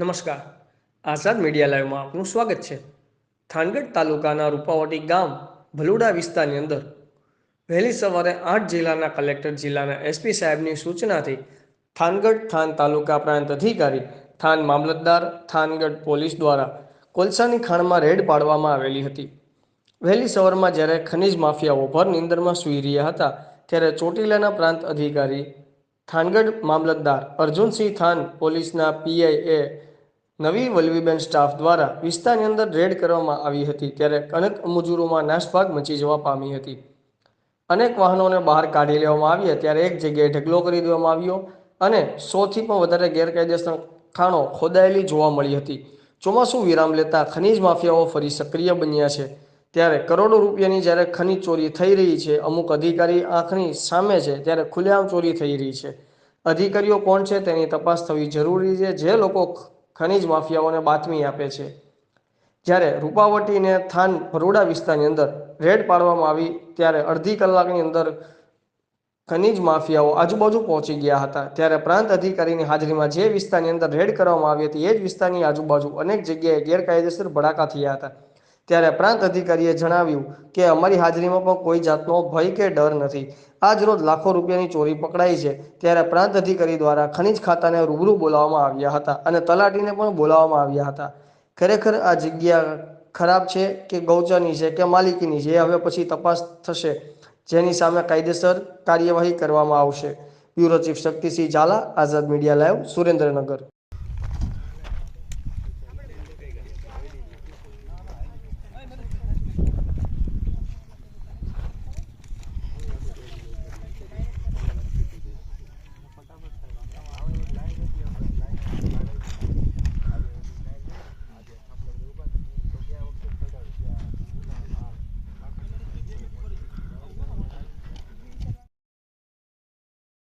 નમસ્કાર. આઝાદ મીડિયા લાઈવમાં આપનું સ્વાગત છે. થાનગઢ તાલુકાના રૂપાવટી ગામ ભલુડા વિસ્તારની અંદર વહેલી સવારે આઠ જિલ્લાના કલેક્ટર જિલ્લાના એસપી સાહેબની સૂચનાથી થાનગઢ થાન તાલુકા પ્રાંત અધિકારી, થાન મામલતદાર, થાનગઢ પોલીસ દ્વારા કોલસાની ખાણમાં રેડ પાડવામાં આવેલી હતી. વહેલી સવારમાં જ્યારે ખનિજ માફિયાઓ ભર નિંદરમાં સૂઈ રહ્યા હતા, ત્યારે ચોટીલાના પ્રાંત અધિકારી થાનગઢ મામલતદાર અર્જુનસિંહ થાન પોલીસના પીઆઈએ નવી વલ્લવીબેન સ્ટાફ દ્વારા વિસ્તારની અંદર રેડ કરવામાં આવી હતી ત્યારે અનેક મજૂરોમાં નાશભાગ મચી જવા પામી હતી. અનેક વાહનોને બહાર કાઢી લેવામાં આવ્યા ત્યારે એક જગ્યાએ ઢગલો કરી દેવામાં આવ્યો અને સોથી પણ વધારે ગેરકાયદેસર ખાણો ખોદાયેલી જોવા મળી હતી. ચોમાસું વિરામ લેતા ખનીજ માફિયાઓ ફરી સક્રિય બન્યા છે. ત્યારે કરોડો રૂપિયાની જ્યારે ખનીજ ચોરી થઈ રહી છે, અમુક અધિકારી આંખની સામે છે, ત્યારે ખુલ્લેઆમ ચોરી થઈ રહી છે. અધિકારીઓ કોણ છે તેની તપાસ થવી જરૂરી છે, જે લોકો ખનીજ માફિયાઓને બાતમી આપે છે. જ્યારે રૂપાવટીને થાન ભરોડા વિસ્તારની અંદર રેડ પાડવામાં આવી, ત્યારે અડધી કલાકની અંદર ખનીજ માફિયાઓ આજુબાજુ પહોંચી ગયા હતા. ત્યારે પ્રાંત અધિકારીની હાજરીમાં જે વિસ્તારની અંદર રેડ કરવામાં આવી હતી, એ જ વિસ્તારની આજુબાજુ અનેક જગ્યાએ ગેરકાયદેસર ભડાકા થયા હતા. ત્યારે પ્રાંત અધિકારીએ જણાવ્યું કે અમારી હાજરીમાં પણ કોઈ જાતનો ભય કે ડર નથી. આજ રોજ લાખો રૂપિયાની ચોરી પકડાઈ છે. ત્યારે પ્રાંત અધિકારી દ્વારા ખનીજ ખાતાને રૂબરૂ બોલાવવામાં આવ્યા હતા અને તલાટીને પણ બોલાવવામાં આવ્યા હતા. ખરેખર આ જગ્યા ખરાબ છે કે ગૌચરની છે કે માલિકીની છે એ હવે પછી તપાસ થશે. જેની સામે કાયદેસર કાર્યવાહી કરવામાં આવશે. Bureau chief Shaktisinh Jhala, Azad media live, Surendranagar.